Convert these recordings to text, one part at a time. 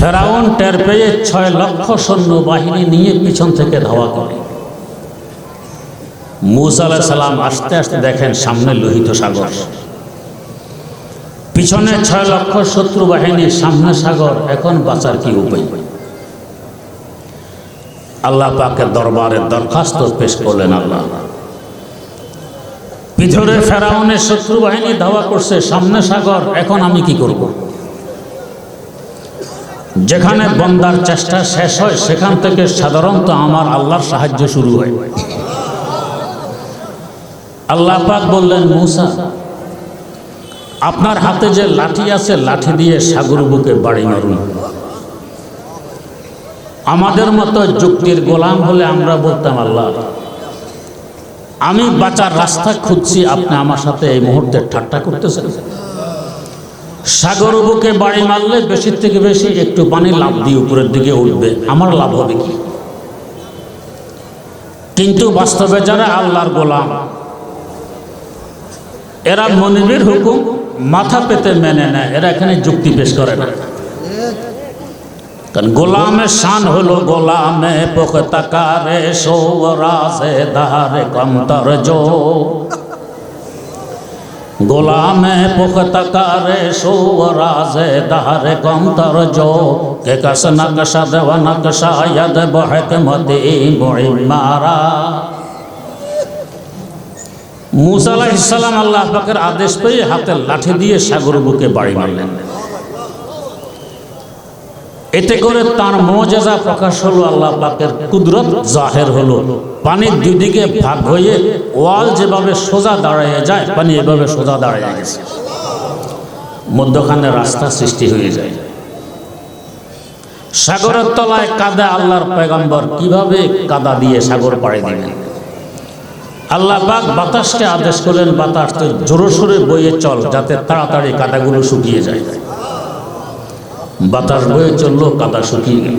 ফেরাউন টের পেয়ে ছয় লক্ষ সৈন্য বাহিনী নিয়ে পিছন থেকে ধাওয়া করে। মুসা সালাম আস্তে আস্তে দেখেন সামনে লোহিত সাগর। পিছনে ছয় লক্ষ শত্রু বাহিনী, সামনে সাগর, এখন বাঁচার কি উপায়? আল্লাহ পাকের দরবারে দরখাস্ত পেশ করলেন আল্লাহ। পিছনে ফেরাউনের শত্রু বাহিনী ধাওয়া করছে, সামনে সাগর, এখন আমি কি করব? যেখানে বন্দার চেষ্টা শেষ হয়, সেখান থেকে সাধারণত আমার আল্লাহর সাহায্য শুরু হয়। আল্লাহ পাক বললেন, মূসা, আপনার হাতে যে লাঠি আছে, লাঠি দিয়ে সাগর বুকে বাড়ি মারুন। আমাদের মতো যুক্তির গোলাম হলে আমরা বলতাম, আল্লাহ, আমি বাঁচার রাস্তা খুঁজছি, আপনি আমার সাথে এই মুহূর্তে ঠাট্টা করতেছেন। সাগর বুকে বাড়ি মারলে বেশির থেকে বেশি একটু পানি লাভ দিয়ে উপরের দিকে উঠবে। আমার লাভ হবে কি? কিন্তু বাস্তবে যারা আল্লাহর গোলাম, এরা মনিবের হুকুম মাথা পেতে মেনে নেয়। এরা এখানে যুক্তি পেশ করে না। কারণ গোলামের শান হলো গোলামে পোখতাকারে সৌরাজে দারে কমতর জো। গোলামে পোখতাকারে সৌরাজে দারে কমতর জো। কে কস নকশা দেব নকশা यद বহক মতি বড়ি মারা। মুসা আল্লাহ পাকের আদেশ পেয়ে হাতে লাঠি দিয়ে সাগর বুকে বাড়ি মারলেন। এতে করে তার মজেজা প্রকাশ হলো, আল্লাহ পাকের কুদরত জাহের হলো। পানির দুদিকে ভাগ হয়ে ওয়াল যেভাবে সোজা দাঁড়িয়ে যায়, পানি এভাবে সোজা দাঁড়িয়ে গেছে। মধ্যখানে রাস্তা সৃষ্টি হয়ে যায়। সাগরের তলায় কাদা আল্লাহর পয়গম্বর, কীভাবে কাদা দিয়ে সাগর পাড়ে দিবেন আল্লাহ পাক বাতাসকে আদেশ করলেন, বাতাস তো জোরে বইয়ে চল, যাতে তাড়াতাড়ি কাদাগুলো শুকিয়ে যায়। বাতাস বয়ে চলল কাদা শুকিয়ে গেল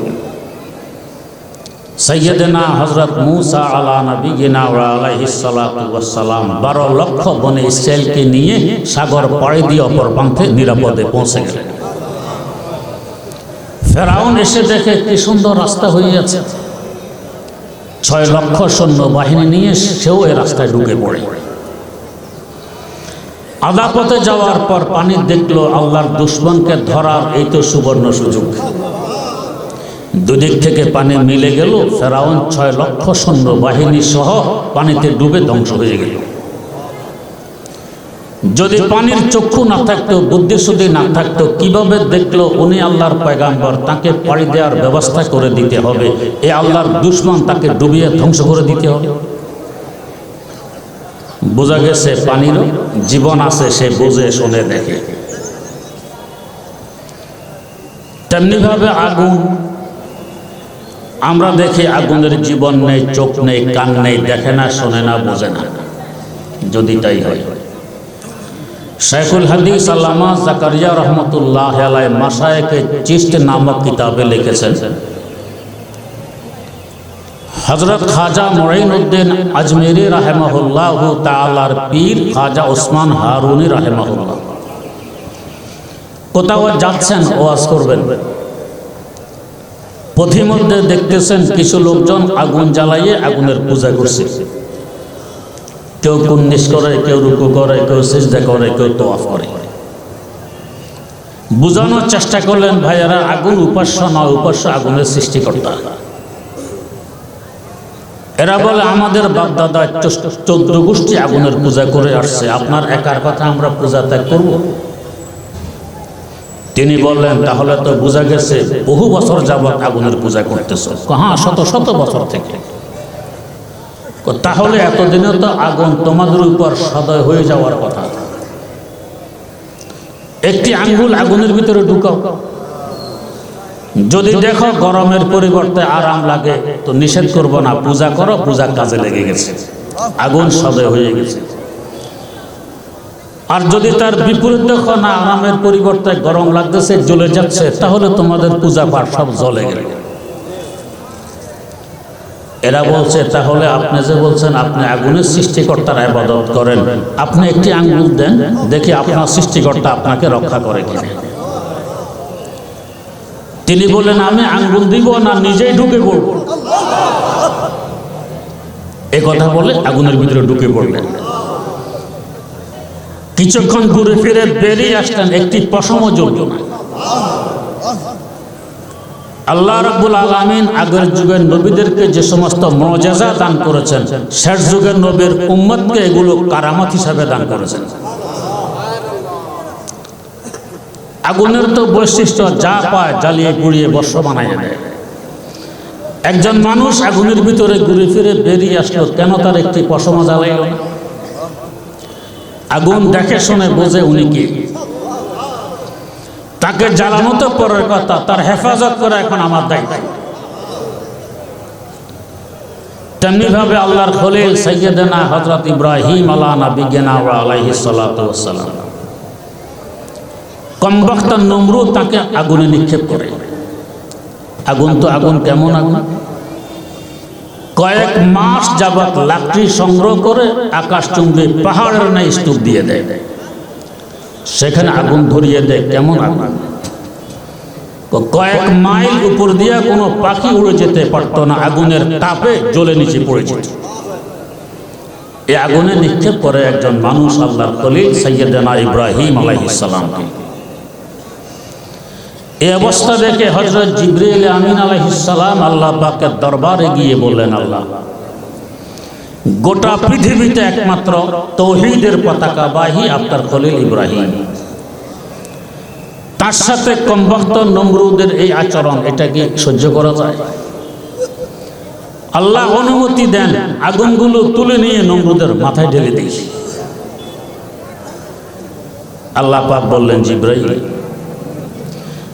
সৈয়দনা হজরত মুসা আলা নবীনা আলাইহিসালাম বারো লক্ষ বনে ইসরায়েলকে নিয়ে সাগর পাড়ি দিয়ে অপর প্রান্তে নিরাপদে পৌঁছে গেলেন। ফেরাউন এসে দেখে কি সুন্দর রাস্তা হয়ে আছে ছয় লক্ষ সৈন্য বাহিনী নিয়ে সেও এই রাস্তায় ঢুকে পড়ে। আদা পথে যাওয়ার পর পানি দেখল আল্লাহর দুশ্মনকে ধরার এই তো সুবর্ণ সুযোগ। দুদিক থেকে পানি মিলে গেল, ফেরাউন ছয় লক্ষ সৈন্য বাহিনী সহ পানিতে ডুবে ধ্বংস হয়ে গেল। যদি পানির চক্ষু না থাকতো বুদ্ধি শুদ্ধি না থাকতো, কীভাবে দেখল উনি আল্লাহর পয়গাম্বর? তাকে পাড়ি দেওয়ার ব্যবস্থা করে দিতে হবে। এ আল্লাহর দুশ্মন তাকে ডুবিয়ে ধ্বংস করে দিতে হবে। বোঝা গেছে পানিরও জীবন আছে, সে বুঝে, শুনে দেখে। তেমনিভাবে আগুন, আমরা দেখি আগুনের জীবন নেই, চোখ নেই, কান নেই, দেখে না, শোনে না, বোঝে না। যদি তাই হয়। শেখুল হাদিস আল্লামা জাকারিয়া রহমতুল্লাহ আলাই মাসায়কে চিস্ট নামক কিতাবে লিখেছেন হজরত খাজা মঈনুদ্দিন আজমেরি রাহেমাহুল্লাহ তালার পীর খাজা ওসমান হারুনি রাহেমাহুল্লাহ। কোথাও যাচ্ছেন, ওয়াজ করবেন। পথিমধ্যে দেখতেছেন কিছু লোকজন আগুন জ্বালাইয়ে আগুনের পূজা করছে। কেউ কুন্নিস করে, কেউ রুকু করে, কেউ সিজদা করে, কেউ তোয়াফ করে। বোঝানোর চেষ্টা করলেন, ভাইয়ারা, আগুন উপাস্য নয় উপাস্য আগুনের সৃষ্টিকর্তা। এরা বলে আমাদের বাপদাদা চোদ্দ গোষ্ঠী আগুনের পূজা করে আসছে। আপনার একার কথা আমরা পূজা ত্যাগ করব। তিনি বললেন তাহলে তো বোঝা গেছে বহু বছর যাবৎ আগুনের পূজা করতেছ। হ্যাঁ শত শত বছর থেকে। তাহলে এতদিনে তো আগুন তোমাদের উপর সদয় হয়ে যাওয়ার কথা। একটি আঙ্গুল আগুনের ভিতরে ঢুকাও। যদি দেখো গরমের পরিবর্তে আরাম লাগে, তো নিষেধ করব না। পূজা করো, পূজা কাজে লেগে গেছে। আগুন সদয় হয়ে গেছে। আর যদি তার বিপরীত দেখো না, আরামের পরিবর্তে গরম লাগতেছে, জ্বলে যাচ্ছে, তাহলে তোমাদের পূজা পাঠ সব জ্বলে গেল। এরা বলছে, তাহলে আপনি যে বলছেন, আপনি আগুনের সৃষ্টিকর্তার আবাদত করেন। আপনি একটি আঙ্গুল দেন, দেখি আপনার সৃষ্টিকর্তা আপনাকে রক্ষা করে কিনা। তিনি বললেন, আমি আঙ্গুল দিব না, নিজেই ঢুকে পড়ব। এ কথা বলে আগুনের ভিতরে ঢুকে পড়লেন। কিছুক্ষণ ঘুরে ফিরে বেরিয়ে আসলেন একটি পশম জ্বলল না আল্লাহ রাব্বুল আলামিন আগের যুগের নবীদেরকে যে সমস্ত মর্যাদা দান করেছেন, শেষ যুগের নবীর উম্মতকে এগুলো কারামত হিসাবে দান করেছেন। আগুনের তো বৈশিষ্ট্য, যা পায় জ্বালিয়ে পুড়িয়ে বর্ষ বানাইয়া দেয়। একজন মানুষ আগুনের ভিতরে ঘুরে ফিরে বেরিয়ে আসলো, কেন তার একটি পশম জ্বালাইল আগুন দেখে শুনে বোঝে উনি কি। তাকে জ্বালানো তো পরের কথা, তার হেফাজত করা এখন আমার দায়িত্ব। তেমনি ভাবে আল্লাহর খলিল সৈয়দনা হজরত ইব্রাহিম আলা নবিগেনা আলাইহি ওয়াসসালাম কমবক্ত নমরুদ তাকে আগুনে নিক্ষেপ করে। আগুন তো আগুন, কেমন আগুন? কয়েক মাস যাবৎ লাকড়ি সংগ্রহ করে আকাশ চুম্বে পাহাড়ের নাই স্তূপ দিয়ে দেয়। সেখানে আগুন ধরিয়ে দেয়, কেমন আগুন? কয়েক মাইল উপর দিয়ে কোনো পাখি উড়ে যেতে পারত না, আগুনের তাপে জ্বলে নিচে পড়েছে এই আগুনে নিক্ষেপ করে একজন মানুষ, আল্লাহর খলিল সৈয়দনা ইব্রাহিম আলাইহিসসালামকে এই অবস্থা দেখে হজরত জিব্রিল আমিন আলাইহিসসালাম আল্লাহ পাকের দরবারে গিয়ে বললেন, আল্লাহ, গোটা পৃথিবীতে একমাত্র তৌহিদের পতাকাবাহী আপনার খলিল ইব্রাহিম। তার সাথে কমবক্ত নমরুদের এই আচরণ, এটা কি সহ্য করা যায়? আল্লাহ অনুমতি দেন, আগুনগুলো তুলে নিয়ে নমরুদের মাথায় ঢেলে দিই। আল্লাহ পাক বললেন জিব্রাহিম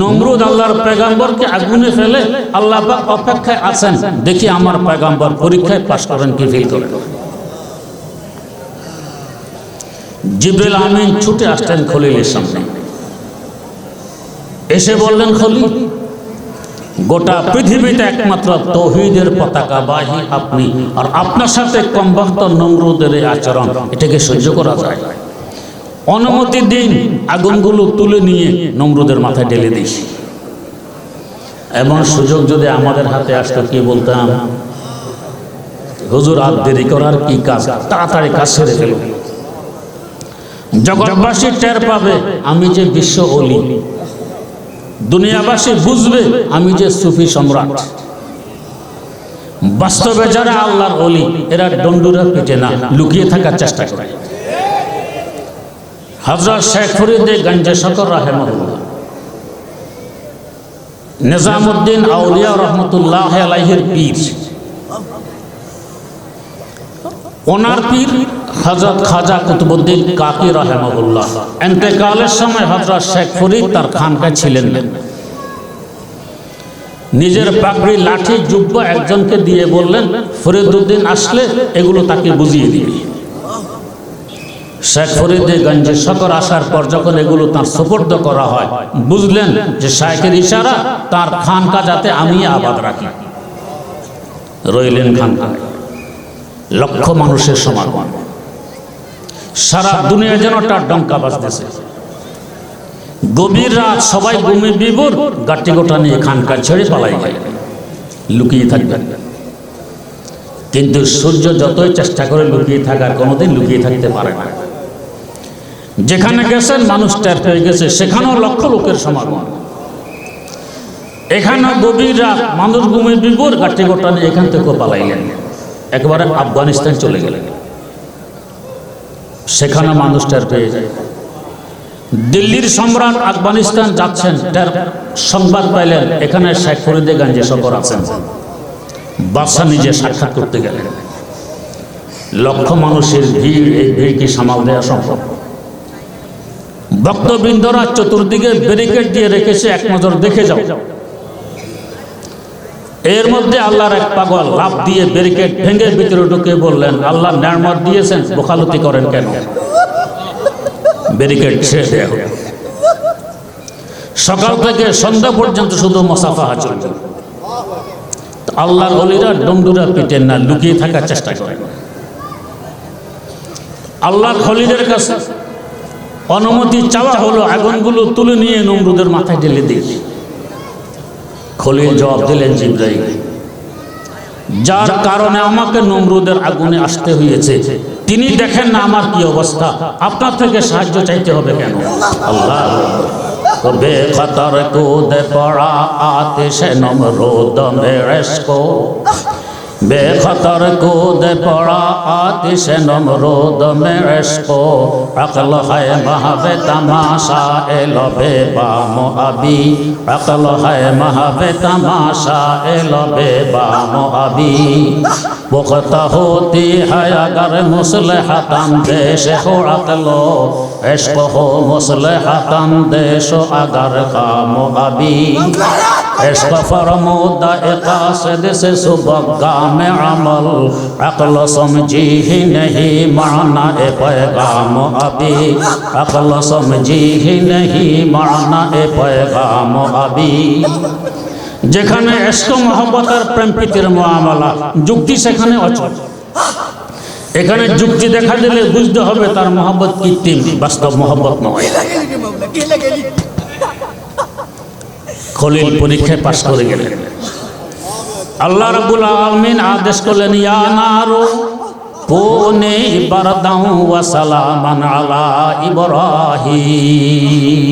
নমরুদ আল্লাহর পেগাম্বরকে আগুনে ফেলে আল্লাহ পাক অপেক্ষায় আছেন। দেখি আমার পেগাম্বর পরীক্ষায় পাশ করেন কি ফিল করেন। জিব্রিল আমিন ছুটে আসলেন খলিলের সামনে। এসে বললেন, খলিল, গোটা পৃথিবীতে একমাত্র তৌহিদের পতাকা বাহি আপনি, আর আপনার সাথে কমবক্ত নমরুদের আচরণ, এটাকে সহ্য করা যায়? অনুমতি দিন আগুনগুলো তুলে নিয়ে নমরুদের মাথায় ঢেলে দিস। এমন সুযোগ যদি আমাদের হাতে আসতো, কি বলতাম? হুজুর, আর দেরি করার কি কাজ? তাড়াতাড়ি কাজ সেরে ফেলুন জগৎবাসী টের পাবে, আমি যে বিশ্ব অলি। দুনিয়াবাসী বুঝবে, আমি যে সুফি সম্রাট। বাস্তবে যারা আল্লাহর অলি, এরা ডন্ডুরা পিটে না, লুকিয়ে থাকার চেষ্টা করে। হজরত শেখ ফরিদে গঞ্জে শকর রাহেমুল্লাহ নিজামুদ্দিন আউলিয়া রহমতুল্লাহ আলাইহির পীর। ওনার পীর হজরত খাজা কুতুবুদ্দিন কাকি রহেমুল্লাহ এন্তেকালের সময় হজরত শেখ ফরিদ তার খানকা ছিলেন। নিজের পাগড়ি, লাঠি, জুব্বা একজনকে দিয়ে বললেন, ফরিদুদ্দিন, আসলে এগুলো তাকে বুঝিয়ে দিবি। শেখ ফরিদে গঞ্জে শকর আসার পর যখন এগুলো তার সুপর্দ করা হয়, বুঝলেন যে শাহের ইশারা তার খানকা যাতে আমি আবাদ রাখি। রইলেন খানকা লক্ষ মানুষের সমাগম। সারা দুনিয়া যেন তার ডঙ্কা বাজতেছে। গভীর রাত সবাই ঘুমে বিবর গাটি গোটা নিয়ে খানকার ছেড়ে পালাই যায় লুকিয়ে থাকবেন। কিন্তু সূর্য যতই চেষ্টা করে লুকিয়ে থাকার কোনোদিন লুকিয়ে থাকতে পারে না। যেখানে গেছেন মানুষ টের পেয়ে গেছে, সেখানেও লক্ষ লোকের সমাগম। এখানে গভীর রাত মানুষ ঘুমে বিবর গাটি গোটা এখান থেকে পালাইলেন। একেবারে আফগানিস্তান চলে গেলেন। সেখানে মানুষ টের পেয়ে যায়। দিল্লির সম্রাট আফগানিস্তান যাচ্ছেন তার সংবাদ পাইলেন, এখানে শেখ ফরিদে গাঞ্জে সকর আছেন। বাদশাহ নিজে সাক্ষাৎ করতে গেলেন। লক্ষ মানুষের ভিড়, এই ভিড় কি সামাল দেওয়া সম্ভব? ভক্তবৃন্দরা চতুর্দিকে ব্যারিকেড দিয়ে রেখেছে, এক নজর দেখে যাও। এর মধ্যে আল্লাহর এক পাগল লাভ দিয়ে ব্যারিকেড ভেঙে ভিতরে ঢুকে বললেন, আল্লাহ নিয়ামত দিয়েছেন বোকালতি করেন কেন? ব্যারিকেড দেয়া সকাল থেকে সন্ধ্যা পর্যন্ত শুধু মসাফা চলবে আল্লাহর অলিরা ডন্ডুরা পিটেন না, লুকিয়ে থাকার চেষ্টা করেন। আল্লাহর খলিদের কাছে অনুমতি চাওয়া হলো, আগুনগুলো তুলে নিয়ে নমরুদের মাথায় ঢেলে দিল খলিল জবাব দিলেন জিব্রাহিম যার কারণে আমাকে নমরুদের আগুনে আসতে হয়েছে। তিনি দেখেন না আমার কি অবস্থা, আপনার থেকে সাহায্য চাইতে হবে কেন? আল্লাহ बेखतर कूद पड़ा आतिश নমরুদ में को बेखतर कूद पड़ा आतिश नमरूद में को अकल है महवे तमाशा ए लबे बाम अबी अकल है महवे तमाशा ए लबे बाम अबी पुख्ता होती है अगर मुसलहतन देश हो अकलो इश्क हो मुसलहतन देश अगर काम अबी इश्क फरमोदा कासद से सुबगा में अमल अकल समझी ही नहीं माना ए पैगाम अभी अकल समझी ही नहीं माना ए पैगाम अभी যেখানে এস্ক মহব্বতের প্রেম প্রীতির মহামালা। যুক্তি সেখানে অচল এখানে যুক্তি দেখা দিলে বুঝতে হবে তার মহব্বত কৃত্রিম, বাস্তব মহব্বত নয়। খলিল পরীক্ষায় পাশ করে গেলেন। আল্লাহ রাব্বুল আলামিন আদেশ করলেন, ইয়া নারু বারদাউ ওয়া সালামান আলা ইব্রাহিম।